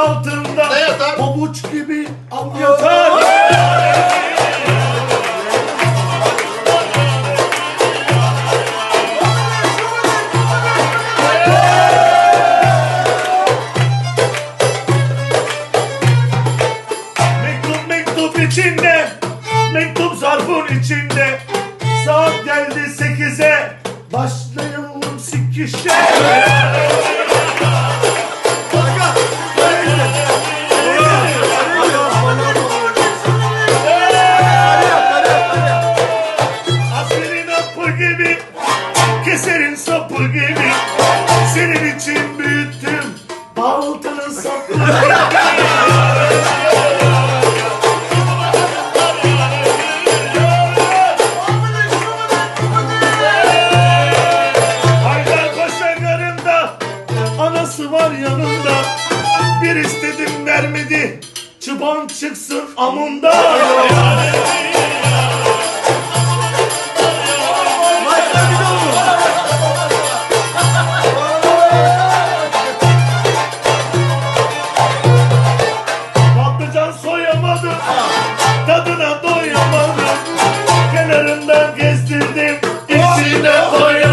altında ne gibi av yatar. mektup içinde, mektup zarfın içinde. Saat geldi sekize, başlayalım sikişe. Keserin sapı gibi. Senin için büyüttüm Baltanın sapı Haydarpaşa garında Anası var yanında Bir istedim vermedi. Çıban çıksın amında Tadına doyamadım. Kenarından kestirdim içine koyamadım.